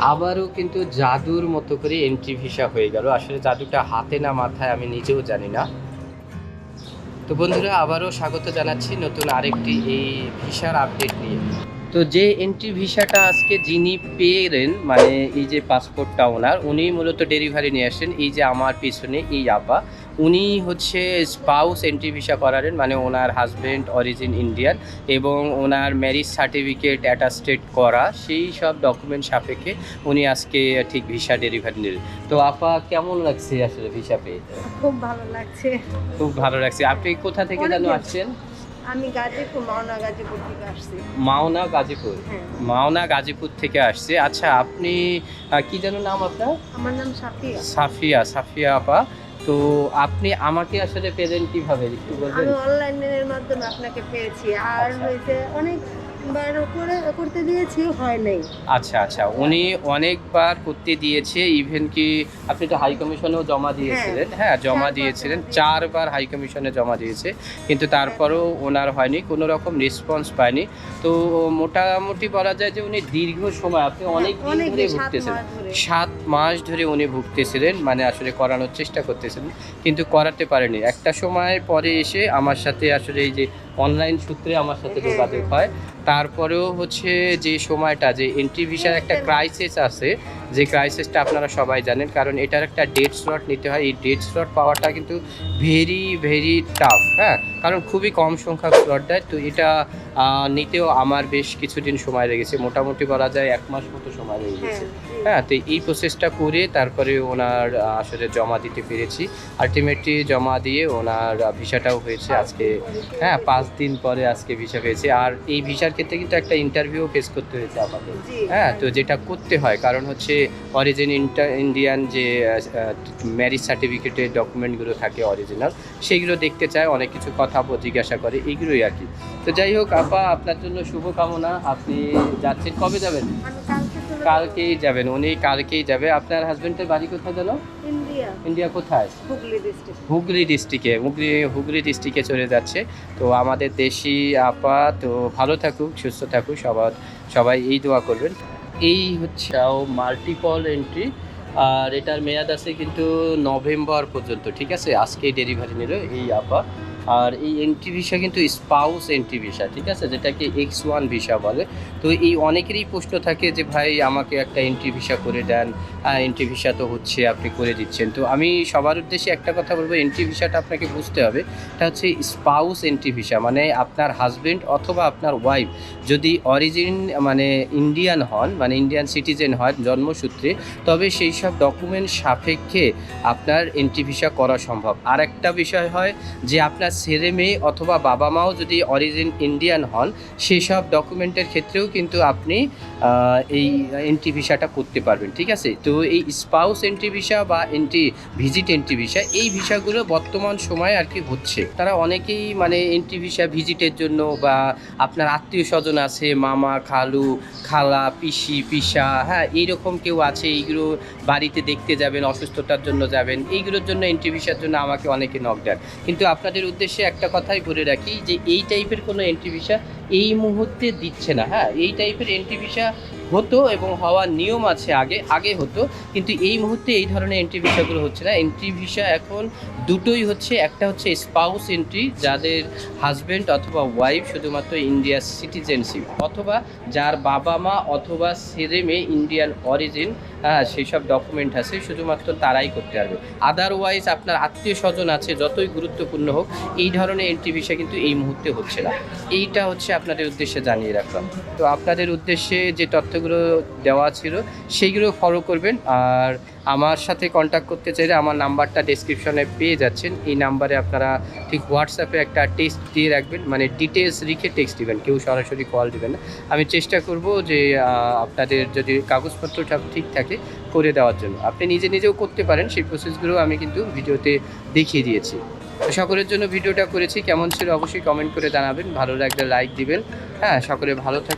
আবারও কিন্তু জাদুর মতো করে এন্ট্রি ভিসা হয়ে গেল। আসলে জাদুটা হাতে না মাথায় আমি নিজেও জানি না। তো বন্ধুরা, আবারও স্বাগত জানাচ্ছি নতুন আরেকটি এই ভিসার আপডেট নিয়ে। তো যে এন্ট্রি ভিসাটা আজকে যিনি পেলেন মানে এই যে পাসপোর্টটা ওনার উনি মূলত ডেলিভারি নিয়ে আসেন এই যে আমার পিছনে এই আপা উনি হচ্ছে স্পাউস এন্ট্রি ভিসা করালেন মানে ওনার হাজবেন্ড অরিজিন ইন্ডিয়ান এবং ওনার ম্যারিজ সার্টিফিকেট অ্যাটাস্টেড করা সেই সব ডকুমেন্ট সাপেক্ষে উনি আজকে ঠিক ভিসা ডেলিভারি নিলেন। তো আপা কেমন লাগছে আসলে ভিসা পেয়ে খুব ভালো লাগছে। খুব ভালো লাগছে। আপনি কোথা থেকে যেন। আসছেন? আমি গাজীপুর মাওনা গাজীপুর থেকে আসছি। মাওনা গাজীপুর? হ্যাঁ। মাওনা গাজীপুর থেকে আসছি। আচ্ছা আপনি কি যেন নাম আপনার? আমার নাম সাফিয়া। সাফিয়া সাফিয়া আপা। তো আপনি আমাকে আসলে পেলেন কীভাবে? একটু বলবেন। আমি অনলাইনের মাধ্যমে আপনাকে পেয়েছি। আর হয়েছে হয়েছে অনেকবার করে করতে দিয়েছি হয় নাই। আচ্ছা আচ্ছা। উনি অনেকবার করতে দিয়েছে ইভেন কি আপনি তো হাই কমিশনেও জমা দিয়েছিলেন হ্যাঁ জমা দিয়েছিলেন। চারবার হাই কমিশনে জমা দিয়েছে কিন্তু তারপরেও ওনার হয়নি কোনো রকম রেসপন্স পায়নি। তো মোটামুটি বলা যায় যে উনি দীর্ঘ সময় আপনি অনেক দিন ধরে সাত ভুগতেছেন সাত মাস ধরে উনি ভুগতেছিলেন মানে আসলে করানোর চেষ্টা করতেছিলেন কিন্তু করাতে পারেনি। একটা সময় পরে এসে আমার সাথে আসলে এই যে অনলাইন সূত্রে আমার সাথে হ্যাঁ, যোগাযোগ হ্যাঁ। হয় তারপরেও হচ্ছে যে সময়টা যে এন্ট্রি ভিসার একটা ক্রাইসিস আছে যে ক্রাইসিসটা আপনারা সবাই জানেন কারণ এটার একটা ডেট স্লট নিতে হয়। এই ডেট স্লট পাওয়াটা কিন্তু ভেরি ভেরি টাফ হ্যাঁ? কারণ খুবই কম সংখ্যক স্লট দেয়। তো এটা নিতেও আমার বেশ কিছুদিন সময় লেগেছে। মোটামুটি বলা যায় এক মাস মতো সময় লেগে হ্যাঁ তো এই প্রসেসটা করে তারপরে ওনার আসলে জমা দিতে পেরেছি। আলটিমেটলি জমা দিয়ে ওনার ভিসাটাও হয়েছে আজকে। হ্যাঁ পাঁচ দিন পরে আজকে ভিসা পেয়েছে আর এই ভিসার ক্ষেত্রে কিন্তু একটা ইন্টারভিউ ফেস করতে হয়েছে আমাকে হ্যাঁ তো যেটা করতে হয় কারণ হচ্ছে অরিজিন ইন্টার ইন্ডিয়ান যে ম্যারিজ সার্টিফিকেটের ডকুমেন্টগুলো থাকে অরিজিনাল সেগুলো দেখতে চায় অনেক কিছু কথা জিজ্ঞাসা করে এইগুলোই আর কি। তো যাই হোক আপা আপনার জন্য শুভকামনা। আপনি যাচ্ছেন কবে যাবেন? কালকেই যাবেন উনি কালকেই যাবে। আপনার হাজবেন্ডের বাড়ি কোথায় যেন? ইন্ডিয়া। ইন্ডিয়া কোথায়? হুগলি ডিস্ট্রিক্ট হুগলি ডিস্ট্রিক্টে হুগলি হুগলি ডিস্ট্রিক্টে চলে যাচ্ছে। তো আমাদের দেশি আপা তো ভালো থাকুক সুস্থ থাকুক সবার সবাই এই দোয়া করবেন। এই হচ্ছে মাল্টিপল এন্ট্রি আর এটার মেয়াদ আছে কিন্তু নভেম্বর পর্যন্ত ঠিক আছে? আজকেই ডেলিভারি নিল এই আপা। আর এই এন্ট্রি ভিসা কিন্তু স্পাউস এন্ট্রি ভিসা ঠিক আছে? যেটাকে এক্স ওয়ান ভিসা বলে। তো এই অনেকেরই প্রশ্ন থাকে যে, ভাই, আমাকে একটা এন্ট্রি ভিসা করে দেন। এন্ট্রি ভিসা তো হচ্ছে, আপনি করে দিচ্ছেন। তো আমি সবার উদ্দেশ্যে একটা কথা বলব এন্ট্রি ভিসাটা আপনাকে বুঝতে হবে। এটা হচ্ছে স্পাউস এন্ট্রি ভিসা মানে আপনার হাজবেন্ড অথবা আপনার ওয়াইফ যদি অরিজিন মানে ইন্ডিয়ান হন মানে ইন্ডিয়ান সিটিজেন হয়, জন্মসূত্রে, তবে সেই সব ডকুমেন্ট সাপেক্ষে আপনার এন্ট্রি ভিসা করা সম্ভব। আর একটা বিষয় হয় যে, আপনার ছেলে মেয়ে অথবা বাবা মাও যদি অরিজিন ইন্ডিয়ান হন সেই সব ডকুমেন্টের ক্ষেত্রেও কিন্তু আপনি এই এন্ট্রি ভিসাটা করতে পারবেন, ঠিক আছে? তো এই স্পাউস এন্ট্রি ভিসা বা এন্ট্রি ভিজিট এন্ট্রি ভিসা, এই ভিসাগুলো বর্তমান সময়ে আর কি হচ্ছে। তারা অনেকেই মানে এন্ট্রি ভিসা ভিজিটের জন্য বা আপনার আত্মীয় স্বজন আছে, মামা, খালু, খালা, পিসি, পিসা হ্যাঁ এইরকম কেউ আছে, এইগুলো বাড়িতে দেখতে যাবেন, অসুস্থতার জন্য যাবেন, এইগুলোর জন্য এন্ট্রি ভিসার জন্য আমাকে অনেকে নক দেন। কিন্তু আপনাদের উদ্দেশ্যে একটা কথাই বলে রাখি যে, এই টাইপের কোনো এন্ট্রি ভিসা এই মুহূর্তে দিচ্ছে না। হ্যাঁ এই টাইপের এন্ট্রি ভিসা হতো এবং হওয়ার নিয়ম আছে আগে আগে হতো। কিন্তু এই মুহূর্তে এই ধরনের এন্ট্রি ভিসাগুলো হচ্ছে না। এন্ট্রি ভিসা এখন দুটোই হচ্ছে, একটা হচ্ছে স্পাউস এন্ট্রি যাদের হাজব্যান্ড অথবা ওয়াইফ শুধুমাত্র ইন্ডিয়ার সিটিজেনশিপ অথবা যার বাবা মা অথবা ছেলে মেয়ে ইন্ডিয়ান অরিজিন হ্যাঁ সেই সব ডকুমেন্ট আছে, শুধুমাত্র তারাই করতে পারবে। আদারওয়াইজ আপনার আত্মীয় স্বজন আছে, যতই গুরুত্বপূর্ণ হোক, এই ধরনের এন্ট্রি ভিসা কিন্তু এই মুহূর্তে হচ্ছে না। এইটা হচ্ছে আপনাদের উদ্দেশ্যে জানিয়ে রাখলাম। তো আপনাদের উদ্দেশ্যে যে তথ্যগুলো দেওয়া ছিল, সেইগুলো ফলো করবেন। আর আমার সাথে কন্ট্যাক্ট করতে চাইলে আমার নাম্বারটা ডেসক্রিপশনে পেয়ে যাচ্ছেন। এই নাম্বারে আপনারা ঠিক হোয়াটসঅ্যাপে একটা টেক্সট দিয়ে রাখবেন। মানে ডিটেলস লিখে টেক্সট দিবেন, কেউ সরাসরি কল দিবেন না। আমি চেষ্টা করব যে আপনাদের যদি কাগজপত্র সব ঠিক থাকে করে দেওয়ার জন্য। আপনি নিজে নিজেও করতে পারেন, সেই প্রসেসগুলো আমি কিন্তু ভিডিওতে দেখিয়ে দিয়েছি। সকলের জন্য ভিডিওটা করেছি। কেমন ছিল অবশ্যই কমেন্ট করে জানাবেন। ভালো লাগলে লাইক দিবেন। হ্যাঁ সকলে ভালো থাকুন